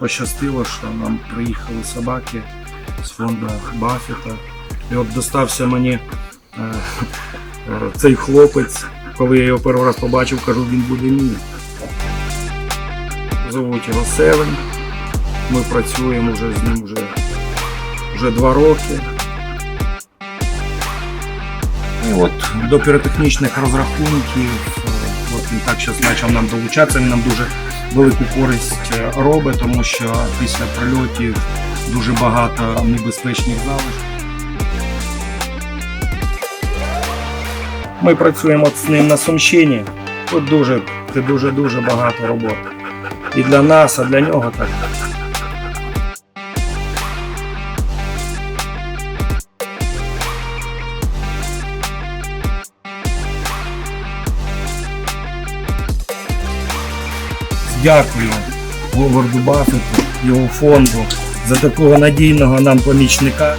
пощастило, що нам приїхали собаки з фонду Баффета. І от достався мені е, е, цей хлопець, коли я його перший раз побачив, кажу, він буде мій. Зовуть його Севен. Ми працюємо вже з ним вже, вже два роки. І от до піротехнічних розрахунків, от він так зараз почав нам долучатися, він нам дуже велику користь е, робить, тому що після прильотів дуже багато небезпечних залишків. Ми працюємо з ним на Сумщині. Тут дуже, це дуже-дуже багато роботи. І для нас, а для нього так. Дякую Говарду Баффету, його фонду за такого надійного нам помічника.